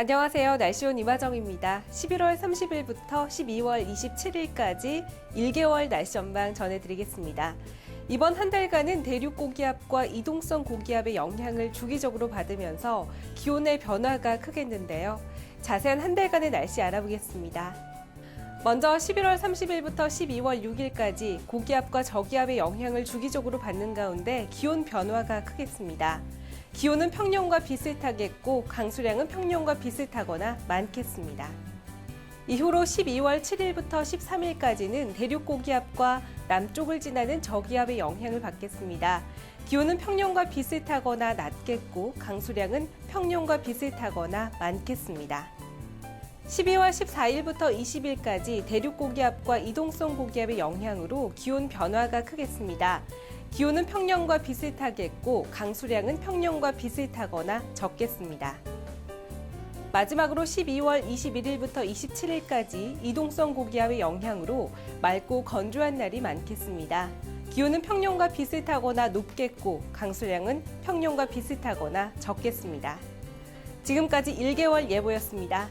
안녕하세요. 날씨온 이마정입니다. 11월 30일부터 12월 27일까지 1개월 날씨 전망 전해드리겠습니다. 이번 한 달간은 대륙 고기압과 이동성 고기압의 영향을 주기적으로 받으면서 기온의 변화가 크겠는데요. 자세한 한 달간의 날씨 알아보겠습니다. 먼저 11월 30일부터 12월 6일까지 고기압과 저기압의 영향을 주기적으로 받는 가운데 기온 변화가 크겠습니다. 기온은 평년과 비슷하겠고 강수량은 평년과 비슷하거나 많겠습니다. 이후로 12월 7일부터 13일까지는 대륙 고기압과 남쪽을 지나는 저기압의 영향을 받겠습니다. 기온은 평년과 비슷하거나 낮겠고 강수량은 평년과 비슷하거나 많겠습니다. 12월 14일부터 20일까지 대륙 고기압과 이동성 고기압의 영향으로 기온 변화가 크겠습니다. 기온은 평년과 비슷하겠고 강수량은 평년과 비슷하거나 적겠습니다. 마지막으로 12월 21일부터 27일까지 이동성 고기압의 영향으로 맑고 건조한 날이 많겠습니다. 기온은 평년과 비슷하거나 높겠고 강수량은 평년과 비슷하거나 적겠습니다. 지금까지 1개월 예보였습니다.